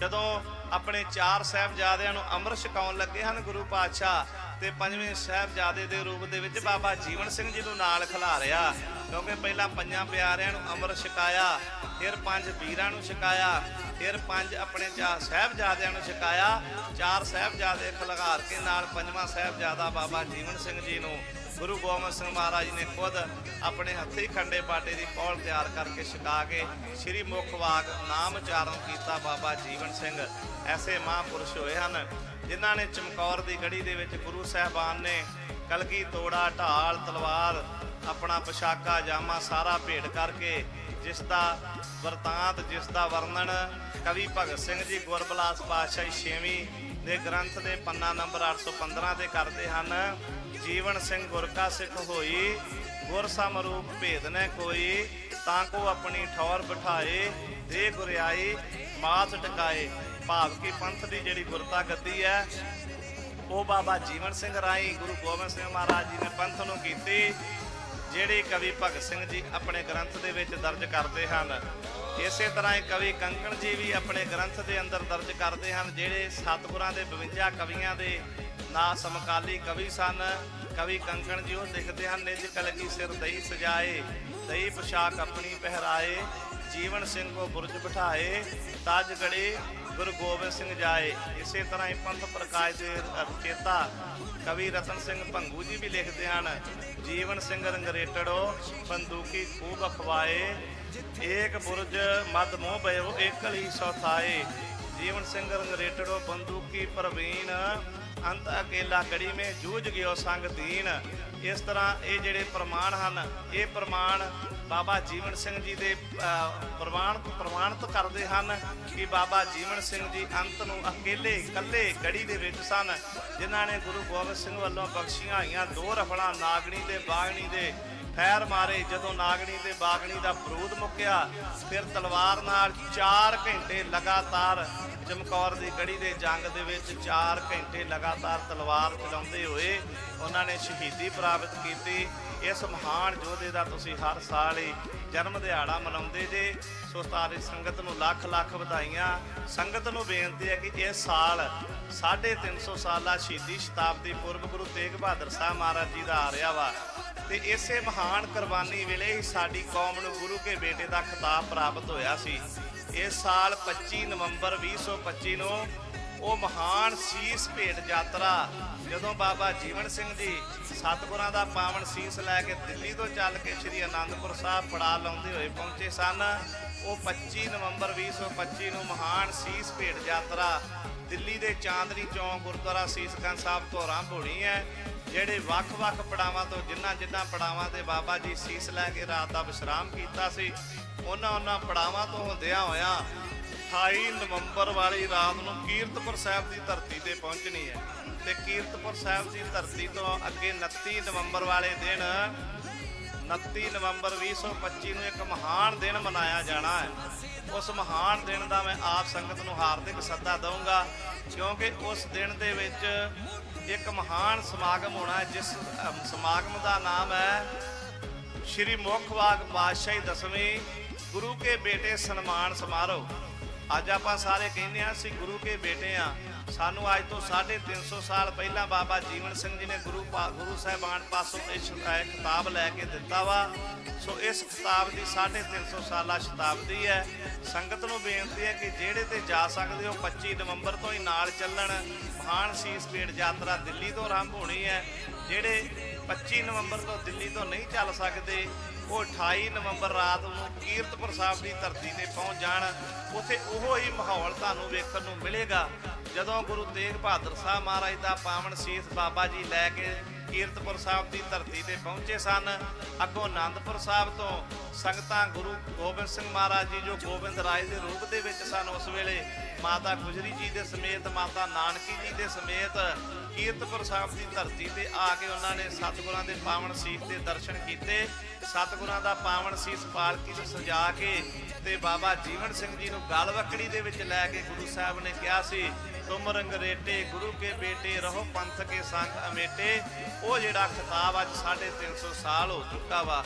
ਜਦੋਂ ਆਪਣੇ ਚਾਰ ਸਾਹਿਬਜ਼ਾਦਿਆਂ ਨੂੰ ਅੰਮ੍ਰਿਤ ਛਕਾਉਣ ਲੱਗੇ ਹਨ ਗੁਰੂ ਪਾਤਸ਼ਾਹ, ਤੇ ਪੰਜਵੇਂ ਸਾਹਿਬਜ਼ਾਦੇ ਦੇ ਰੂਪ ਦੇ ਵਿੱਚ ਬਾਬਾ ਜੀਵਨ ਸਿੰਘ ਜੀ ਨੂੰ ਨਾਲ ਖਿਲਾ ਖਿਲਾਰਿਆ। ਕਿਉਂਕਿ ਪਹਿਲਾਂ ਪੰਜਾਂ ਪਿਆਰਿਆਂ ਨੂੰ ਅੰਮ੍ਰਿਤ ਛਕਾਇਆ, ਫਿਰ ਪੰਜ ਵੀਰਾਂ ਨੂੰ ਛਕਾਇਆ, ਫਿਰ ਪੰਜ ਆਪਣੇ ਚਾਰ ਸਾਹਿਬਜ਼ਾਦਿਆਂ ਨੂੰ ਛਕਾਇਆ। ਚਾਰ ਸਾਹਿਬਜ਼ਾਦੇ ਖਲਗਾਰ ਕੇ ਨਾਲ ਪੰਜਵਾਂ ਸਾਹਿਬਜ਼ਾਦਾ ਬਾਬਾ ਜੀਵਨ ਸਿੰਘ ਜੀ ਨੂੰ ਗੁਰੂ ਗੋਬਿੰਦ ਸਿੰਘ ਮਹਾਰਾਜ ਨੇ ਖੁਦ ਆਪਣੇ ਹੱਥੀਂ ਖੰਡੇ ਬਾਟੇ ਦੀ ਪੌਲ ਤਿਆਰ ਕਰਕੇ ਛਕਾ ਕੇ ਸ੍ਰੀ ਮੁਖ ਵਾਗ ਨਾਮ ਉਚਾਰਨ ਕੀਤਾ ਬਾਬਾ ਜੀਵਨ ਸਿੰਘ। ਐਸੇ ਮਹਾਂਪੁਰਸ਼ ਹੋਏ ਹਨ, ਜਿਨ੍ਹਾਂ ਨੇ ਚਮਕੌਰ ਦੀ ਗੜੀ ਦੇ ਵਿੱਚ ਗੁਰੂ ਸਾਹਿਬਾਨ ਨੇ ਕਲਗੀ ਤੋੜਾ, ਢਾਲ, ਤਲਵਾਰ, ਆਪਣਾ ਪੋਸ਼ਾਕਾ, ਜਾਮਾ ਸਾਰਾ ਭੇਟ ਕਰਕੇ ਜਿਸ ਦਾ ਵਰਤਾਂਤ, ਜਿਸ ਦਾ ਵਰਣਨ ਕਵੀ ਭਗਤ ਸਿੰਘ ਜੀ ਗੁਰਬਲਾਸ ਪਾਤਸ਼ਾਹੀ ਛੇਵੀਂ ਦੇ ਗ੍ਰੰਥ ਦੇ ਪੰਨਾ ਨੰਬਰ 815 ਤੇ ਕਰਦੇ ਹਨ। ਜੀਵਨ ਸਿੰਘ ਗੁਰ ਕਾ ਸਿੱਖ ਹੋਈ, ਗੁਰ ਸਮਰੂਪ ਭੇਦ ਨੇ ਕੋਈ, ਤਾਂ ਕੋ ਆਪਣੀ ਠੌਰ ਬਿਠਾਏ, ਦੇ ਗੁਰਿਆਈ, ਮਾਤ ਟਿਕਾਏ। ਭਾਵ ਕੀ ਪੰਥ ਦੀ ਜਿਹੜੀ ਗੁਰਤਾ ਗੱਦੀ ਹੈ ਉਹ ਬਾਬਾ ਜੀਵਨ ਸਿੰਘ ਰਾਈ ਗੁਰੂ ਗੋਬਿੰਦ ਸਿੰਘ ਮਹਾਰਾਜ ਜੀ ਨੇ ਪੰਥ ਨੂੰ ਕੀਤੀ, ਜਿਹੜੇ ਕਵੀ ਭਗਤ ਸਿੰਘ ਜੀ ਆਪਣੇ ਗ੍ਰੰਥ ਦੇ ਵਿੱਚ ਦਰਜ ਕਰਦੇ ਹਨ। ਇਸੇ ਤਰ੍ਹਾਂ ਹੀ ਕਵੀ ਕੰਕਣ ਜੀ ਵੀ ਆਪਣੇ ਗ੍ਰੰਥ ਦੇ ਅੰਦਰ ਦਰਜ ਕਰਦੇ ਹਨ, ਜਿਹੜੇ ਸਤਿਗੁਰਾਂ ਦੇ 52 ਕਵੀਆਂ ਦੇ ਨਾ ਸਮਕਾਲੀ ਕਵੀ ਸਨ। ਕਵੀ ਕੰਕਣ ਜੀ ਉਹ ਲਿਖਦੇ ਹਨ, ਨਿਜ ਕਲਗੀ ਸਿਰ ਦਈ ਸਜਾਏ, ਦਈ ਪੋਸ਼ਾਕ ਆਪਣੀ ਪਹਿਰਾਏ, ਜੀਵਨ ਸਿੰਘ ਕੋ ਬੁਰਜ ਬਿਠਾਏ, ਤਾਜ ਗੜੇ ਗੁਰੂ ਗੋਬਿੰਦ ਸਿੰਘ ਜਾਏ। ਇਸੇ ਤਰ੍ਹਾਂ ਹੀ ਪੰਥ ਪ੍ਰਕਾਸ਼ ਦੇ ਰਚੇਤਾ ਕਵੀ ਰਤਨ ਸਿੰਘ ਭੰਗੂ ਜੀ ਵੀ ਲਿਖਦੇ ਹਨ, ਜੀਵਨ ਸਿੰਘ ਰੰਗਰੇਟੜੋ, ਬੰਦੂਕੀ ਖੂਬ ਅਖਵਾਏ, ਏਕ ਬੁਰਜ ਮਦ ਮੋਹ ਬਇਓ ਏਕਲ ਸੋ ਥਾਏ। ਜੀਵਨ ਸਿੰਘ ਰੰਗਰੇਟੜੋ, ਬੰਦੂਕੀ ਪ੍ਰਵੀਨ ਅੰਤ ਅਕੇਲਾ ਕੜੀ ਮੇ ਜੂਝ ਗਿਓ ਸੰਗ ਦੀਨ। ਇਸ ਤਰ੍ਹਾਂ ਇਹ ਜਿਹੜੇ ਪ੍ਰਮਾਣ ਹਨ ਇਹ ਪ੍ਰਮਾਣ ਬਾਬਾ ਜੀਵਨ ਸਿੰਘ ਜੀ ਦੇ ਅਹ, ਪ੍ਰਮਾਣ ਪ੍ਰਮਾਣਿਤ ਕਰਦੇ ਹਨ ਕਿ ਬਾਬਾ ਜੀਵਨ ਸਿੰਘ ਜੀ ਅੰਤ ਨੂੰ ਅਕੇਲੇ ਇਕੱਲੇ ਗੜੀ ਦੇ ਵਿੱਚ ਸਨ ਜਿਨ੍ਹਾਂ ਨੇ ਗੁਰੂ ਗੋਬਿੰਦ ਸਿੰਘ ਵੱਲੋਂ ਬਖਸ਼ੀਆਂ ਹੋਈਆਂ ਦੋ ਰਫੜਾਂ ਨਾਗਣੀ ਤੇ ਬਾਗਣੀ ਦੇ ਫੈਰ ਮਾਰੇ ਜਦੋਂ ਨਾਗਣੀ ਤੇ ਬਾਗਣੀ ਦਾ ਬਰੂਦ ਮੁੱਕਿਆ, ਫਿਰ ਤਲਵਾਰ ਨਾਲ 4 ਘੰਟੇ ਲਗਾਤਾਰ ਚਮਕੌਰ ਦੀ ਗੜੀ ਦੇ ਜੰਗ ਦੇ ਵਿੱਚ 4 ਘੰਟੇ ਲਗਾਤਾਰ ਤਲਵਾਰ ਚਲਾਉਂਦੇ ਹੋਏ ਉਹਨਾਂ ਨੇ ਸ਼ਹੀਦੀ ਪ੍ਰਾਪਤ ਕੀਤੀ। ਇਸ ਮਹਾਨ ਯੋਧੇ ਦਾ ਤੁਸੀਂ ਹਰ ਸਾਲ ਹੀ ਜਨਮ ਦਿਹਾੜਾ ਮਨਾਉਂਦੇ ਜੇ। ਸੋ ਸਾਰੀ ਸੰਗਤ ਨੂੰ ਲੱਖ ਲੱਖ ਵਧਾਈਆਂ। ਸੰਗਤ ਨੂੰ ਬੇਨਤੀ ਹੈ ਕਿ ਇਸ ਸਾਲ 350 ਸਾਲਾ ਸ਼ਹੀਦੀ ਸ਼ਤਾਬਦੀ ਪੁਰਬ ਗੁਰੂ ਤੇਗ ਬਹਾਦਰ ਸਾਹਿਬ ਮਹਾਰਾਜ ਜੀ ਦਾ ਆ ਰਿਹਾ ਵਾ। ਤੇ ਇਸੇ ਮਹਾਨ ਕੁਰਬਾਨੀ ਵੇਲੇ ਹੀ ਸਾਡੀ ਕੌਮ ਨੂੰ ਗੁਰੂ ਕੇ ਬੇਟੇ ਦਾ ਖਿਤਾਬ ਪ੍ਰਾਪਤ ਹੋਇਆ ਸੀ। ਇਸ ਸਾਲ 25 ਨਵੰਬਰ 2025 ਨੂੰ ਉਹ ਮਹਾਨ ਸੀਸ ਭੇਟ ਯਾਤਰਾ ਜਦੋਂ ਬਾਬਾ ਜੀਵਨ ਸਿੰਘ ਜੀ ਸਤਿਗੁਰਾਂ ਦਾ ਪਾਵਨ ਸੀਸ ਲੈ ਕੇ ਦਿੱਲੀ ਤੋਂ ਚੱਲ ਕੇ ਸ੍ਰੀ ਅਨੰਦਪੁਰ ਸਾਹਿਬ ਪੜਾ ਲਾਉਂਦੇ ਹੋਏ ਪਹੁੰਚੇ ਸਨ, ਉਹ 25 ਨਵੰਬਰ 2025 ਨੂੰ ਮਹਾਨ ਸੀਸ ਭੇਟ ਯਾਤਰਾ ਦਿੱਲੀ ਦੇ ਚਾਂਦਨੀ ਚੌਂਕ, ਗੁਰਦੁਆਰਾ ਸੀਸਗੰਜ ਸਾਹਿਬ ਤੋਂ ਆਰੰਭ ਹੋਣੀ ਹੈ, ਜਿਹੜੇ ਵੱਖ-ਵੱਖ ਪੜਾਵਾਂ ਤੋਂ ਜਿਨ੍ਹਾਂ ਜਿਨ੍ਹਾਂ ਪੜਾਵਾਂ ਤੇ ਬਾਬਾ ਜੀ ਸੀਸ ਲੈ ਕੇ ਰਾਤ ਦਾ ਵਿਸ਼ਰਾਮ ਕੀਤਾ ਸੀ ਉਹਨਾਂ ਉਹਨਾਂ ਪੜਾਵਾਂ ਤੋਂ ਹੁੰਦਿਆਂ ਹੋਇਆਂ 28 ਨਵੰਬਰ ਵਾਲੀ ਰਾਤ ਨੂੰ ਕੀਰਤਪੁਰ ਸਾਹਿਬ ਦੀ ਧਰਤੀ ਤੇ ਪਹੁੰਚਣੀ ਹੈ। ਤੇ ਕੀਰਤਪੁਰ ਸਾਹਿਬ ਦੀ ਧਰਤੀ ਤੋਂ ਅੱਗੇ 29 ਨਵੰਬਰ ਵਾਲੇ ਦਿਨ 29 ਨਵੰਬਰ 2025 ਨੂੰ ਇੱਕ ਮਹਾਨ ਦਿਨ ਮਨਾਇਆ ਜਾਣਾ ਹੈ। ਉਸ ਮਹਾਨ ਦਿਨ ਦਾ ਮੈਂ ਆਪ ਸੰਗਤ ਨੂੰ ਹਾਰਦਿਕ ਸੱਦਾ ਦਊਂਗਾ, ਕਿਉਂਕਿ ਉਸ ਦਿਨ ਦੇ ਵਿੱਚ ਇੱਕ ਮਹਾਨ ਸਮਾਗਮ ਹੋਣਾ ਜਿਸ ਸਮਾਗਮ ਦਾ ਨਾਮ ਹੈ ਸ਼੍ਰੀ ਮੁਖਵਾਗ ਪਾਤਸ਼ਾਹੀ ਦਸਵੀਂ ਗੁਰੂ ਕੇ ਬੇਟੇ ਸਨਮਾਨ ਸਮਾਰੋਹ। ਅੱਜ ਆਪਾਂ ਸਾਰੇ ਕਹਿੰਦੇ ਆ ਅਸੀਂ ਗੁਰੂ ਕੇ ਬੇਟੇ ਆ ਸਾਨੂੰ ਅੱਜ ਤੋਂ 350 ਸਾਲ ਪਹਿਲਾਂ ਬਾਬਾ ਜੀਵਨ ਸਿੰਘ ਜੀ ਨੇ ਗੁਰੂ ਪਾ- ਗੁਰੂ ਸਾਹਿਬਾਨ ਪਾਸੋਂ ਇਹ ਸ਼- ਲੈ ਕੇ ਦਿੱਤਾ ਵਾ। ਸੋ ਇਸ ਕਿਤਾਬ ਦੀ 350 ਸਾਲਾ ਸ਼ਤਾਬਦੀ ਹੈ। ਸੰਗਤ ਨੂੰ ਬੇਨਤੀ ਹੈ ਕਿ ਜਿਹੜੇ ਤੇ ਜਾ ਸਕਦੇ ਹੋ 25 ਨਵੰਬਰ ਤੋਂ ਹੀ ਨਾਲ ਚੱਲਣ। ਮਹਾਨ ਸੀਸ ਪੇੜ ਯਾਤਰਾ ਦਿੱਲੀ ਤੋਂ ਆਰੰਭ ਹੋਣੀ ਹੈ। ਜਿਹੜੇ 25 ਨਵੰਬਰ ਤੋਂ ਦਿੱਲੀ ਤੋਂ ਨਹੀਂ ਚੱਲ ਸਕਦੇ, ਉਹ 28 ਨਵੰਬਰ ਰਾਤ ਨੂੰ ਕੀਰਤਪੁਰ ਸਾਹਿਬ ਦੀ ਧਰਤੀ ਤੇ ਪਹੁੰਚ ਜਾਣ। ਉੱਥੇ ਉਹੋ ਹੀ ਮਾਹੌਲ ਤੁਹਾਨੂੰ ਵੇਖਣ ਨੂੰ ਮਿਲੇਗਾ। ਜਦੋਂ ਗੁਰੂ ਤੇਗ ਬਹਾਦਰ ਸਾਹਿਬ ਮਹਾਰਾਜ ਦਾ ਪਾਵਨ ਸੀਸ ਬਾਬਾ ਜੀ ਲੈ ਕੇ ਕੀਰਤਪੁਰ ਸਾਹਿਬ ਦੀ ਧਰਤੀ ਤੇ ਪਹੁੰਚੇ ਸਨ। ਅੱਗੋਂ ਆਨੰਦਪੁਰ ਸਾਹਿਬ ਤੋਂ ਸੰਗਤਾਂ ਗੁਰੂ ਗੋਬਿੰਦ ਸਿੰਘ ਮਹਾਰਾਜ ਜੀ ਜੋ ਗੋਬਿੰਦ ਰਾਏ ਦੇ ਰੂਪ ਦੇ ਵਿੱਚ ਸਨ, ਉਸ ਵੇਲੇ ਮਾਤਾ ਗੁਜਰੀ ਜੀ ਦੇ ਸਮੇਤ, ਮਾਤਾ ਨਾਨਕੀ ਜੀ ਦੇ ਸਮੇਤ ਕੀਰਤਪੁਰ ਸਾਹਿਬ ਦੀ ਧਰਤੀ ਤੇ ਆ ਕੇ ਉਹਨਾਂ ਨੇ ਸਤਿਗੁਰਾਂ ਦੇ ਪਾਵਨ ਸੀਸ ਦੇ ਦਰਸ਼ਨ ਕੀਤੇ। ਸਤਿਗੁਰਾਂ ਦਾ ਪਾਵਨ ਸੀਸ ਪਾਲਕੀ 'ਚ ਸਜਾ ਕੇ ਤੇ ਬਾਬਾ ਜੀਵਨ ਸਿੰਘ ਜੀ ਨੂੰ ਗਲ ਦੇ ਵਿੱਚ ਲੈ ਕੇ ਗੁਰੂ ਸਾਹਿਬ ਨੇ ਕਿਹਾ ਸੀ, ਤੁਮ ਰੰਗਰੇਟੇ, ਗੁਰੂ ਕੇ ਬੇਟੇ, ਰਹੋ ਪੰਥ ਕੇ ਸੰਗ ਅਮੇਟੇ। ਉਹ ਜਿਹੜਾ ਖਿਤਾਬ ਅੱਜ 350 ਸਾਲ ਹੋ ਚੁੱਕਾ ਵਾ